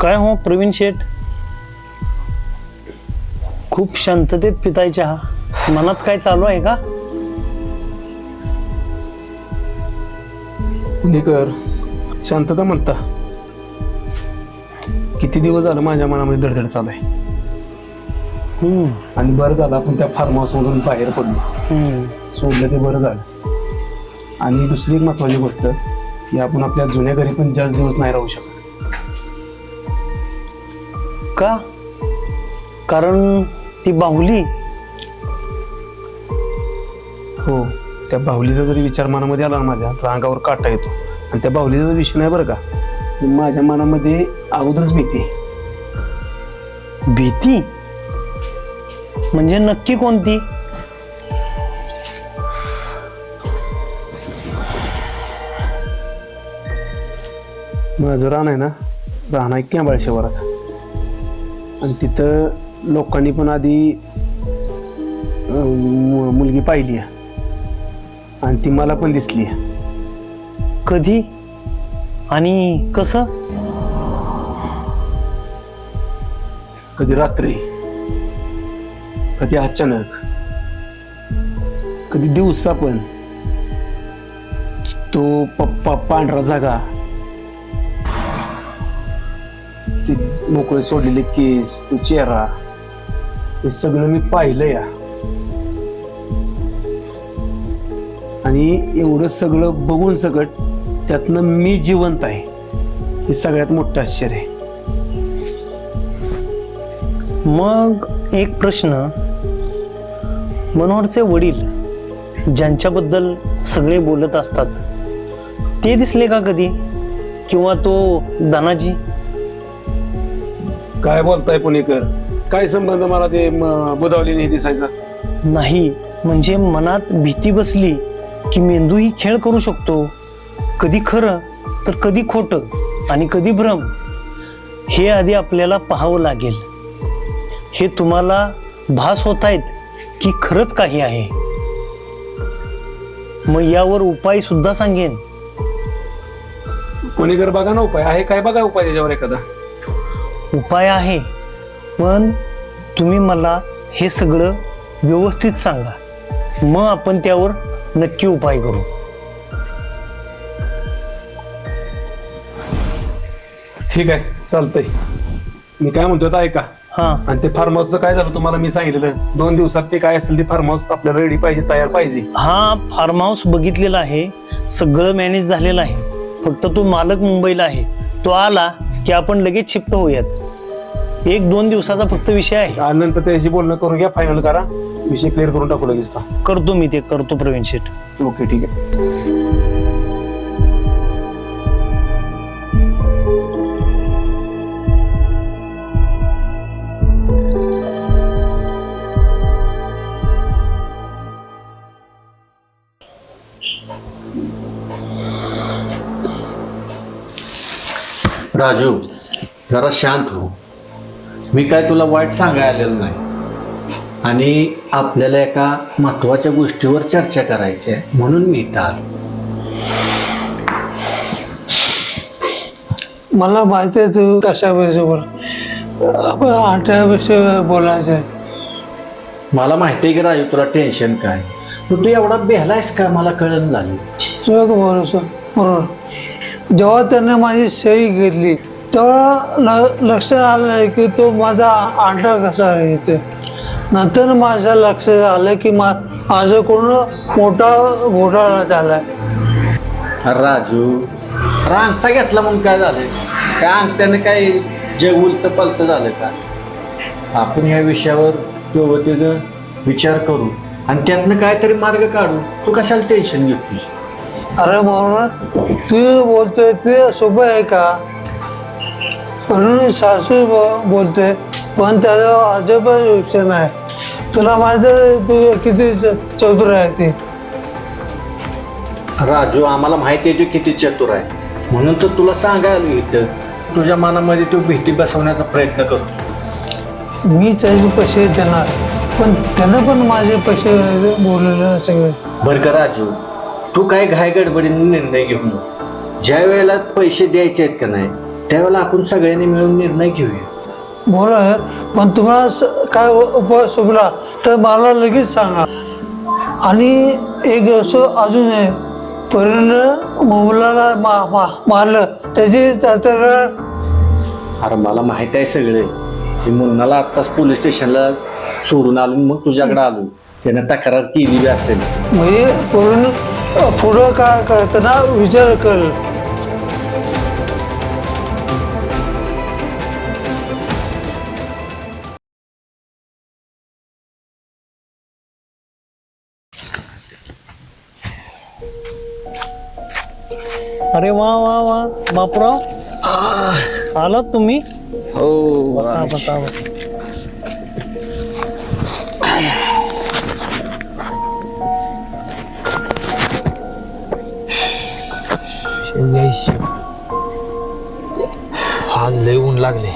काय हो प्रवीण शेठ? खूप शांततेत पिताय चहा. मनात काय चालू आहे का? पुणेकर शांतता म्हणता. किती दिवस झालं माझ्या मनामध्ये धडधड चालू आहे. हम्म, आणि बरं झालं आपण त्या फार्म हाऊस मधून बाहेर पडलो. हम्म. सोडलं ते बरं झालं. आणि दुसरी एक महत्वाची गोष्ट की आपण आपल्या जुन्या घरी पण जास्त दिवस नाही राहू शकत. का? कारण ती बाहुली. हो त्या बाहुलीचा जरी विचार मनामध्ये आला ना माझ्या तर अंगावर काटा येतो. आणि त्या बाहुलीचा जर विषय नाही बरं का? माझ्या मनामध्ये अगोदरच भीती. भीती? म्हणजे नक्की कोणती? माझं रान आहे ना रान आहे कॅम्बाळ शिवारात आणि तिथं लोकांनी पण आधी मुलगी पाहिली आहे. आणि ती मला पण दिसली कधी? आणि कसं? कधी रात्री कधी अचानक कधी दिवसा पण तो पप्पा पांढरा जागा मोकळे सोडलेले केस तो चेहरा हे सगळं मी पाहिलं या आणि एवढं सगळं बघून सगळं त्यातनं मी जिवंत आहे. हे सगळ्यात मोठं आश्चर्य आहे. मग एक प्रश्न. मनोहरचे वडील ज्यांच्याबद्दल सगळे बोलत असतात ते दिसले का कधी? किंवा तो दानाजी? काय बोलताय पुणेकर? काय संबंध मला ते बुधावली नाही दिसायचा? नाही म्हणजे मनात भीती बसली की मेंदूही खेळ करू शकतो. कधी खरं तर कधी खोटं आणि कधी भ्रम हे आधी आपल्याला पाहावं लागेल. हे तुम्हाला भास होत आहेत की खरंच काही आहे. मग यावर उपाय सुद्धा सांगेन. पुणेकर बघा ना उपाय. आहे काय बघा उपाय त्याच्यावर एखादा? उपाय आहे. पण तुम्ही मला हे सगळं व्यवस्थित सांगा. मग आपण त्यावर नक्की उपाय करू. ठीक आहे चालतंय. मी काय म्हणतोय आता ऐका. हा. आणि ते फार्म हाऊसचं काय झालं तुम्हाला मी सांगितलेलं? दोन दिवसात ते काय असेल ते फार्म हाऊस आपल्याला रेडी पाहिजे तयार पाहिजे. हा फार्म हाऊस बघितलेला आहे. सगळं मॅनेज झालेलं आहे. फक्त तो मालक मुंबईला आहे. तो आला की आपण लगेच शिफ्ट होऊयात. एक दोन दिवसाचा फक्त विषय आहे. आणि नंतर त्याशी बोलणं करून घ्या फायनल करा. विषय क्लिअर करून टाकू लगेच करतो मी ते करतो प्रवीण शेठ. ओके ठीक आहे. राजू जरा शांत हो. मी काय तुला वाईट सांगायला आलेलं नाही. आणि आपल्याला एका महत्त्वाच्या गोष्टीवर चर्चा करायची आहे म्हणून मी इथं आलो. मला माहिती आहे तू कशाविषयी बोल आपण आठव्याविषयी बोलायचं आहे. मला माहिती आहे की राजू तुला टेन्शन काय? तू तू एवढा बेहलायस का? मला कळण झाली. बरोबर बरोबर. जेव्हा त्याने माझी सही घेतली तेव्हा ल लक्षात आलं की तो माझा आटा कसा येते नंतर माझ्या लक्षात आलं की मा माझं कोण मोठा घोटाळा झालाय. राजू रांगता घेतला म्हणून काय झालं काय अंगठ्यानं काय जग उलत पलत झालं का? आपण या विषयावर दोघं तिघं विचार करू आणि त्यातनं काहीतरी मार्ग काढू. तू कशाला टेन्शन घेतली अरे म्हणून तू बोलतोय ते सोपं आहे का? म्हणून सासू बोलते पण त्याचा अजबच विषय नाही. तुला माहिती आहे तू किती चतुर आहे ती. राजू आम्हाला माहिती आहे तू किती चतुर आहे. म्हणून तर तुला सांगायला इथं. तुझ्या मनामध्ये तू भीती बसवण्याचा प्रयत्न करतो मी त्याचे पैसे देणार पण त्यानं पण माझे पैसे बोललेले सगळे. बरं का राजू? तू काय घाय गडबडीने निर्णय घेऊ नको. ज्या वेळेला पैसे द्यायचे आहेत का नाही त्यावेळेला आपण सगळ्यांनी मिळून निर्णय घेऊया. बोल पण तुम्हाला स- काय उपाय सुचला तर मला लगेच सांगा. आणि एक असं अजून आहे परिणय मुलाला मा मा मारलं त्याची तक्रार अरे मला माहीत आहे सगळे. की मुन्नाला आत्ताच पोलीस स्टेशनला सोडून आलो मग तुझ्याकडे आलो. त्यानं तक्रार केली बी असेल. म्हणजे पूर्ण पुढं काय करताना विचार कर. अरे वा वा वा. बापराव आलात तुम्ही? हो बसा बसा. आज लय ऊन लागले.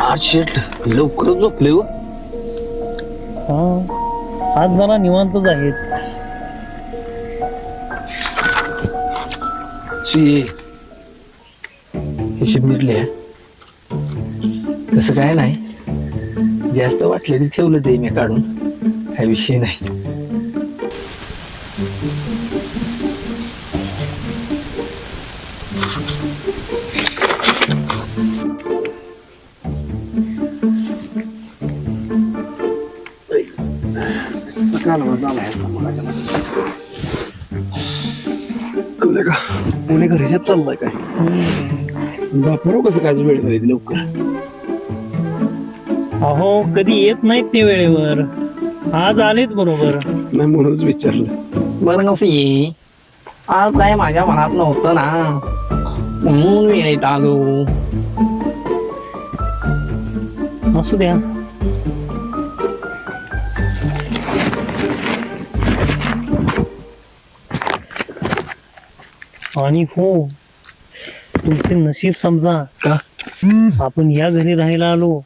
आज शेट लवकर झोपले हो. हा आज जरा निवांतच आहेत हिशेब मिटले. तसं काय नाही. जास्त वाटले ते ठेवलं ते मी काढून. काही विषय नाही. पुणे घरीच चाललाय काय? बापरो कसं काय वेळ होईल लवकर? अहो कधी येत नाहीत ते वेळेवर. आज आलेत बरोबर. नाही म्हणूनच विचारलं. बरं कसं ये आज काय माझ्या मनात नव्हतं ना. म्हणून वेळेत आलो. असू द्या. आणि हो तुमचे नशीब समजा. का? आपण या घरी राहायला आलो.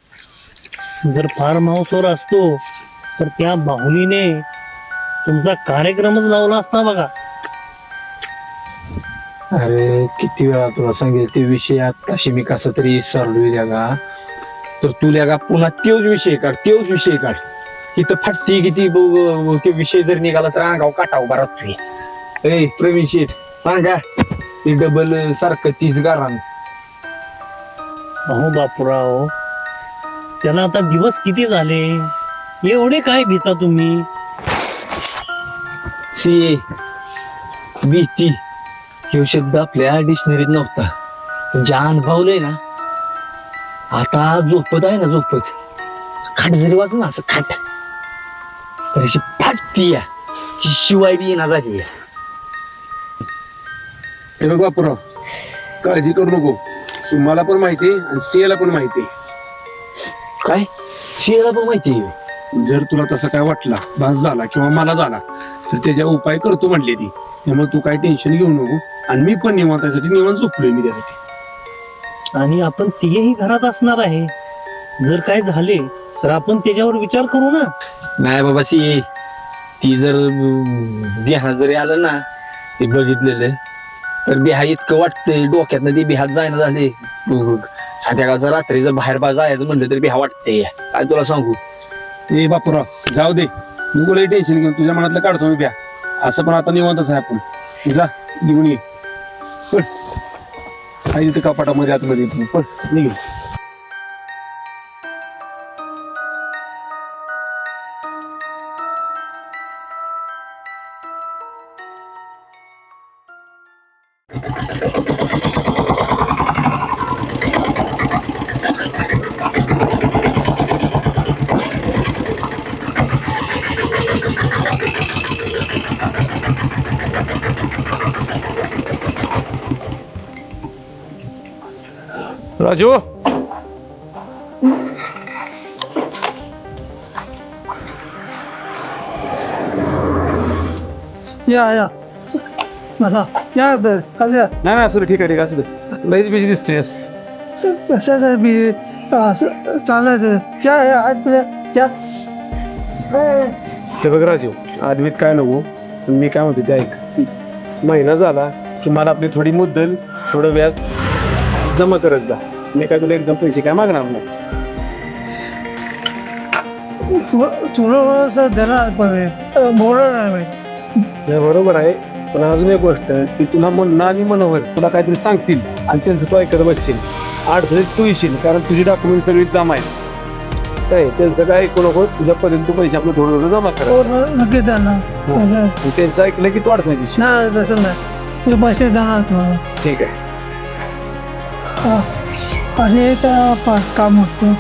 जर फार्म हाऊसवर असतो तर त्या बाहुलीने तुमचा कार्यक्रमच लावला असता बघा. अरे किती वेळा तुला सांगेल ते विषय आताशी मी कसा तरी विसरलोय का तर तुला का पुन्हा तोच विषय काढ तोच विषय काढ. इथं फाटती किती ब- ब- ते विषय जर निघाला तर अंगाव काटाव बरा तुम्ही ए प्रवीण शेठ सांगा ते डबल सारखं तीच गारान अहो बापूराव त्याला आता दिवस किती झाले? एवढे काय भीता तुम्ही? सी भीती हे शब्द आपल्या डिक्शनरीत नव्हता. पण ज्या अनुभवलंय ना? आता झोपत आहे ना झोपत. खाट जरी वाजलं ना असं खाट. तर अशी फाटती या. शिवाय बी येणार झाली आहे. हे बघ बापराव काळजी करू नको. तुम्हाला पण माहिती आहे आणि सियाला पण माहिती आहे. काय? शियाला पण माहिती आहे. जर तुला तसं काय वाटला भास झाला किंवा मला झाला तर त्याच्या उपाय करतो म्हणले ती त्यामुळे तू काय टेन्शन घेऊ नको. आणि मी पण निवांत त्यासाठी निवांत झोपलोय मी त्यासाठी. आणि आपण तिघेही घरात असणार आहे. जर काय झाले तर आपण त्याच्यावर विचार करू ना. नाही बाबा सी ती जर अं, ध्यानात जरी आलं ना ते बघितलेलं तर बिहा इतकं वाटतंय डोक्यातनं ते बिहात जायना झाले. गावचा रात्री जर बाहेर बा जायचं म्हणलं तरी भ्या वाटते काय तुला सांगू? ए बापूराव जाऊ दे. नको लई टेन्शन घेऊन तुझ्या मनातलं काढतो मी भ्या असं पण आता निवांतच आहे आपण. जा घेऊन ये. पण आई तिथं कपाटामध्ये आतमध्ये पण निघेल राजू? या या. बसा या तर खाली या. नाही नाही असू दे ठीक आहे ठीक आहे असू दे. लईच बिझी दिसतेस कशाचं मी असं चालायचं. क्या या आज तुझ्या क्या ते बघ राजू आदवीत काय नको. पण मी काय म्हणतो ते ऐक. महिना झाला की मला आपली थोडी मुद्दल थोडं व्याज जमा करत जा. मी काय तुला एकदम पैसे काय मागणार नाही. तुला बोलणार नाही नाही, बरोबर आहे. पण अजून एक गोष्ट की तुला म्हणणं आणि मनोहर तुला काहीतरी सांगतील आणि त्यांचं तू ऐकत बसशील. अडचणीत तू येशील कारण तुझी डॉक्युमेंट सगळी जमा आहेत. काय त्यांचं काय ऐकू नको तुझ्यापर्यंत तू पैसे आपलं थोडं थोडं जमा करा. हो नक्की आणि त्यांचं ऐकलं की तू अडचणीत येशील. नाही तसं नाही. पैसे तुम्हाला. ठीक आहे. हा. आणि पा- काम होतं.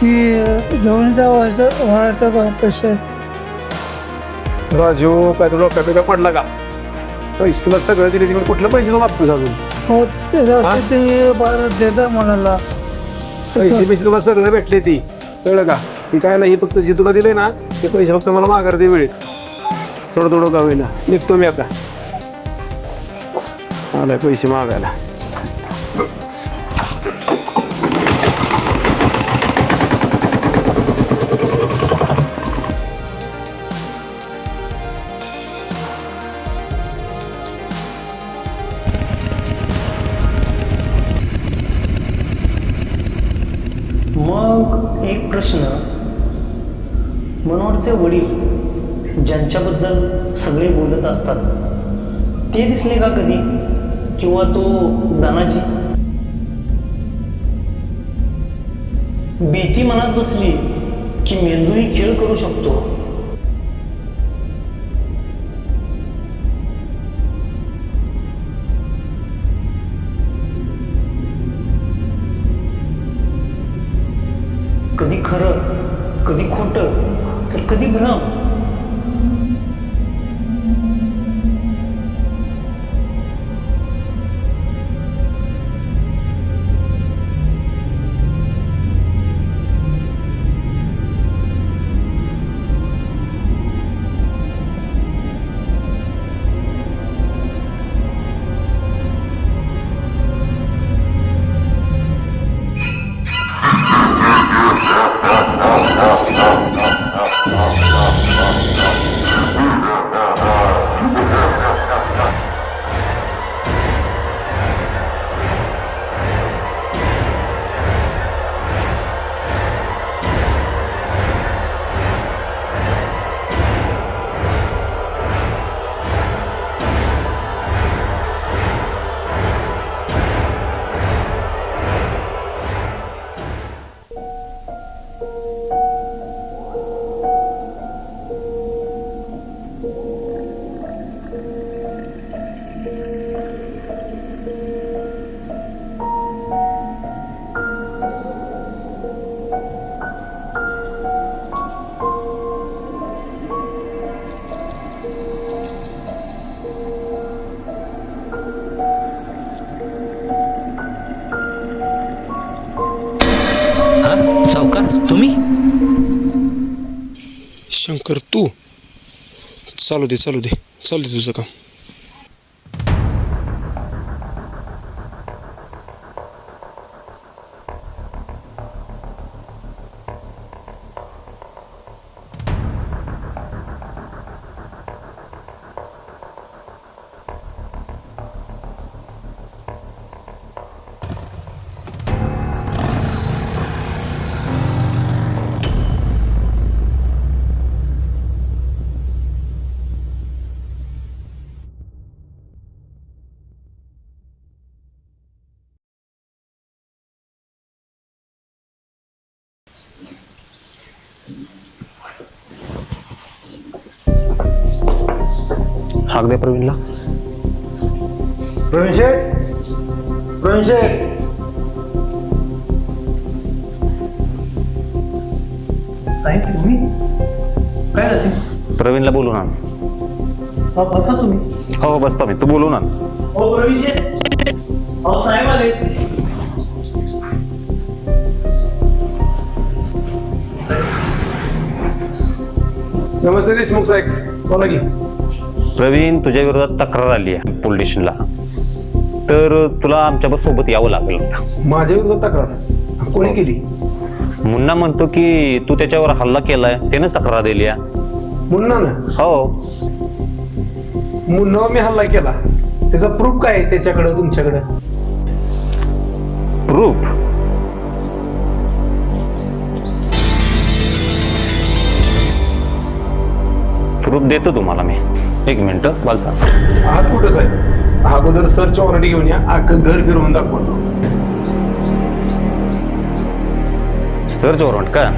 की जवळच्या वयाचं वयाचं पैसे. राजू काय तुला डोक्यात पडला का? पैसे तुला सगळं दिले तिकडे कुठलं पैसे मागतोस अजून? हो परत देता म्हणाला. पैसे पैसे तुला सगळं भेटले ती. कळलं का? ती काय नाही फक्त जे तुला दिले ना ते पैसे फक्त मला माघार दे वेळेत. थोडं थोडं का होईना. निघतो मी आता. आलाय पैसे मागायला. ज्यांच्याबद्दल सगळे बोलत असतात ते दिसले का कधी? किंवा तो दानाजी भीती मनात बसली की मेंदूही खेळ करू शकतो. चालू दे चालू दे. चालू दे तुझं काम. हाक दे प्रवीणला. प्रवीण शेठ प्रवीण शेठ साहेब तुम्ही? काय जाते प्रवीणला बोलून आण. बसा तुम्ही. हो बसतो मी. तू बोलून आण. हो प्रवीण अहो साहेब आले. नमस्ते देशमुख साहेब. बोला की. प्रवीण तुझ्या विरोधात तक्रार आली आहे पोलीस स्टेशनला. तर तुला आमच्यासोबत यावं लागेल माझ्या विरोधात तक्रार कोणी केली? मुन्ना म्हणतो की तू त्याच्यावर हल्ला केलाय त्यानेच तक्रार दिली आहे. मुन्ना ना हो. मुन्नावर मी हल्ला केला. त्याचा प्रूफ काय आहे त्याच्याकडं तुमच्याकडं? प्रूफ प्रूफ देतो तुम्हाला मी. एक मिनिट बालसा आहात कुठं साहेब? अगोदर सर्च वॉरंटी घेऊन या अख्खं घर फिरवून दाखवतो. सर्च वॉरंट का?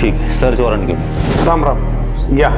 ठीक सर्च वॉरंट घेऊन. राम राम. या.